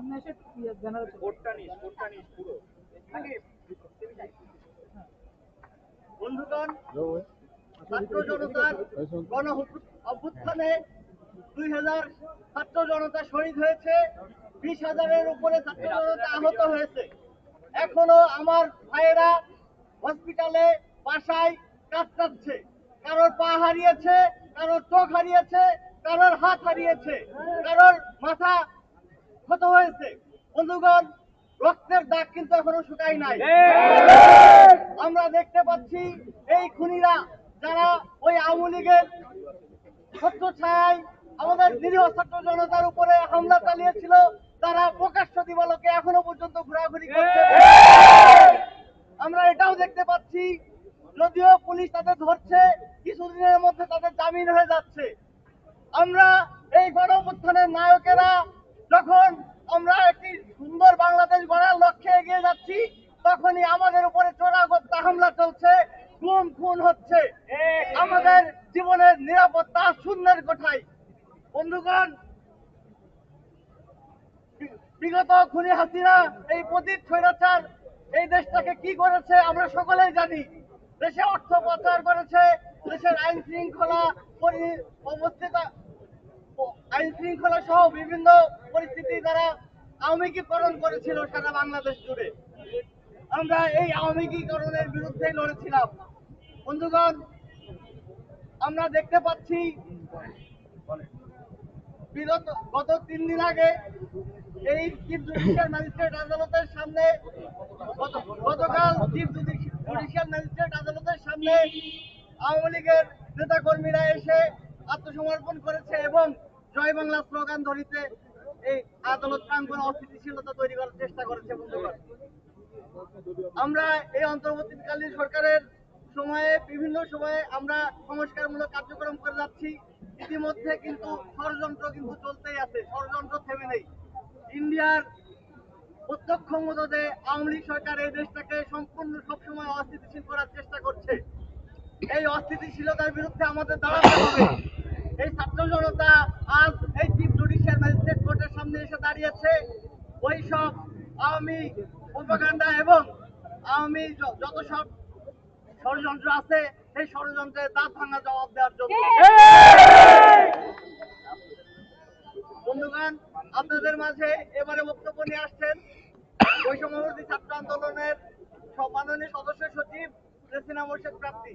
সামনে এসে ব্যানার বন্ধুগণ ছাত্র জনতার গণ অভ্যুত্থানে দুই হাজার ছাত্র জনতা শহীদ হয়েছে বিশ হাজারের উপরে ছাত্র জনতা আহত হয়েছে। এখনও আমার ভাইয়েরা হসপিটালে বাসায় কাতরাচ্ছে কারোর পা হারিয়েছে কারোর চোখ হারিয়েছে কারোর হাত হারিয়েছে কারোর মাথা ক্ষত হয়েছে। বন্ধুগণ, রক্তের দাগ কিন্তু এখনও শুকাই নাই। আমরা দেখতে পাচ্ছি এই খুনিরা যারা ওই আওয়ামী লীগের ছত্র ছায়, আমাদের নিরীহ ছাত্র জনতার উপরে হামলা চালিয়েছিল, তারা প্রকাশ্য দিবালোকে এখনও পর্যন্ত ঘোরাঘুরি করছে। আমরা এটাও দেখতে পাচ্ছি, যদিও পুলিশ তাদের ধরছে, কিছুদিনের মধ্যে তাদের জামিন হয়ে যাচ্ছে। আমরা এই গণঅভ্যুত্থানের নায়কেরা যখন আমরা একটি সুন্দর বাংলাদেশ গড়ার লক্ষ্যে এগিয়ে যাচ্ছি, তখনই আমাদের উপরে চোরাগত্যা হামলা চলছে গুম খুন হচ্ছে। আমাদের জীবনের নিরাপত্তা শূন্যের কোঠায়। বন্ধুগণ, বিগত খুনি হাসিনা এই প্রদীপ স্বৈরাচার এই দেশটাকে কি করেছে আমরা সকলেই জানি। দেশে অর্থ পাচার করেছে, দেশের আইন শৃঙ্খলা অবস্থিত আইন শৃঙ্খলা সহ বিভিন্ন পরিস্থিতি দ্বারা আওয়ামীকরণ করেছিল সারা বাংলাদেশ জুড়ে। আমরা এই আওয়ামীকরণের বিরুদ্ধে লড়েছিলাম। বন্ধুগণ, আমরা দেখতে পাচ্ছি গত তিন দিন আগে এই চিফ জুডিশিয়াল ম্যাজিস্ট্রেট আদালতের সামনে গতকাল চিফ জুডিশিয়াল ম্যাজিস্ট্রেট আদালতের সামনে আওয়ামী লীগের নেতা কর্মীরা এসে আত্মসমর্পণ করেছে এবং জয় বাংলা স্লোগান ধরিতে এই আদালত প্রাঙ্গণে অস্থিতিশীলতা তৈরি করার চেষ্টা করেছে আমরা এই অন্তর্বর্তীকালীন সরকারের সময়ে, বিভিন্ন সময়ে আমরা সংস্কারমূলক কার্যক্রম করে যাচ্ছি। ইতিমধ্যে কিন্তু ষড়যন্ত্র কিন্তু চলতেই আছে, ষড়যন্ত্র থেমে নেই। ইন্ডিয়ার প্রত্যক্ষ মদদে আওয়ামী লীগ সরকার এই দেশটাকে সম্পূর্ণ সবসময় অস্থিতিশীল করার চেষ্টা করছে। এই অস্থিতিশীলতার বিরুদ্ধে আমাদের দাঁড়াতে হবে। এই ছাত্র জনতা আজ এই চিফ জুডিশিয়াল ম্যাজিস্ট্রেট কোর্টের সামনে এসে দাঁড়িয়েছে। ওই সব আওয়ামী প্রপাগান্ডা এবং আওয়ামী যত সব ষড়যন্ত্র আছে, সেই ষড়যন্ত্রের দাঁত ভাঙা জবাব দেওয়ার জন্য। বন্ধুগণ, আপনাদের মাঝে এবারে বক্তব্য নিয়ে আসছেন বৈষম্যবর্তী ছাত্র আন্দোলনের সম্মাননীয় সদস্য সচিব রেসিনা মোর্শেদ প্রাপ্তি।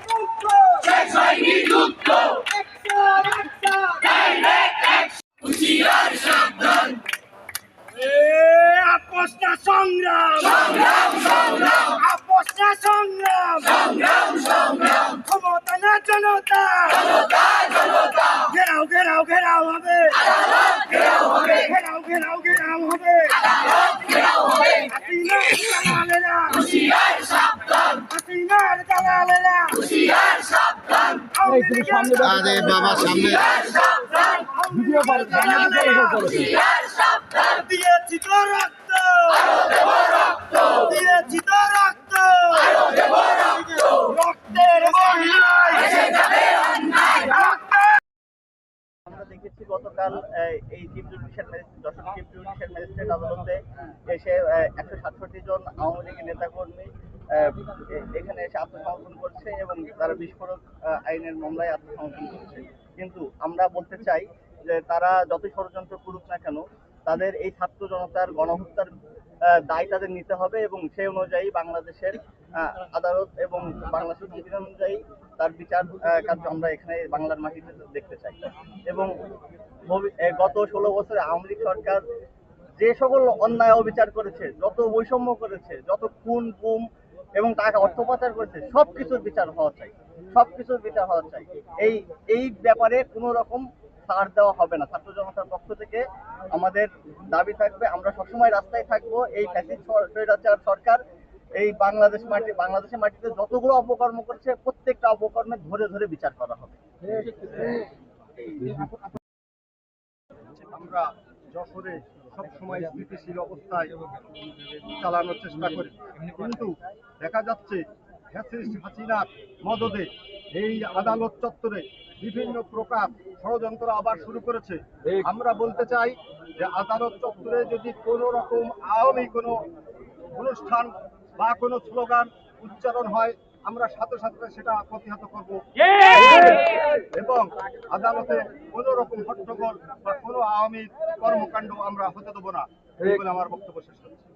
আপোষ না সংগ্রাম আপোষ না সংগ্রাম ক্ষমতা না জনতা ঘেরাও ঘেরাও ঘেরাও হবে ঘেরাও ঘেরাও ঘেরাও হবে হাসিনার দালালেরা হাসিনার দালালেরা আওয়ামী লীগের আরে বাবা সামনে দিয়েছি তো রক্ত দিয়েছি তো রক্ত রক্তের বন্যায় রক্তের আমরা দেখেছি গতকাল এই chief judicial chief judicial magistrate আদালতে এসে একশো সাতষট্টি জন আওয়ামী লীগের নেতাকর্মী এখানে এসে আত্মসমর্পণ করছে এবং তারা বিস্ফোরক আইনের মামলায় আত্মসমর্পণ করছে। কিন্তু আমরা বলতে চাই যে তারা যতই ষড়যন্ত্র করুক না কেন তাদের এই ছাত্র জনতার গণহত্যার দায় তাদের নিতে হবে এবং সেই অনুযায়ী বাংলাদেশের আদালত এবং বাংলাদেশের বিধি অনুযায়ী তার বিচার কার্য আমরা এখানে বাংলার মাটিতে দেখতে চাই। এবং গত ষোলো বছরে আওয়ামী লীগ সরকার যে সকল অন্যায় অবিচার করেছে, যত বৈষম্য করেছে, যত খুন, গুম এবং টাকা অর্থ পাচার করেছে সব কিছুর বিচার হওয়া চাই। সব কিছুর বিচার হওয়া চাই। এই এই ব্যাপারে কোনো রকম ছাড় দেওয়া হবে না। ছাত্র জনতার পক্ষ থেকে আমাদের দাবি থাকবে, আমরা সবসময় রাস্তায় থাকব। এই ফ্যাসিস্ট সরকার, এই বাংলাদেশ মাটি বাংলাদেশের মাটিতে যতগুলো অপকর্ম করছে, প্রত্যেকটা অপকর্মে ধরে ধরে বিচার করা হবে। আমরা যশোরে সবসময় স্থিতিশীল অবস্থায় চালানোর চেষ্টা করি। কিন্তু দেখা যাচ্ছে ফ্যাসিস্ট মদদে এই আদালত চত্বরে বিভিন্ন প্রকার ষড়যন্ত্র আবার শুরু করেছে। আমরা বলতে চাই যে আদালত চত্বরে যদি কোনো রকম আওয়ামী কোনো অনুষ্ঠান বা কোনো স্লোগান উচ্চারণ হয়, আমরা সাথে সাথে সেটা প্রতিহত করব। এবং আদালতে কোন রকম হট্টগোল বা কোনো আওয়ামী কর্মকাণ্ড আমরা হতে দেবো না। এই বলে আমার বক্তব্য শেষ করছি।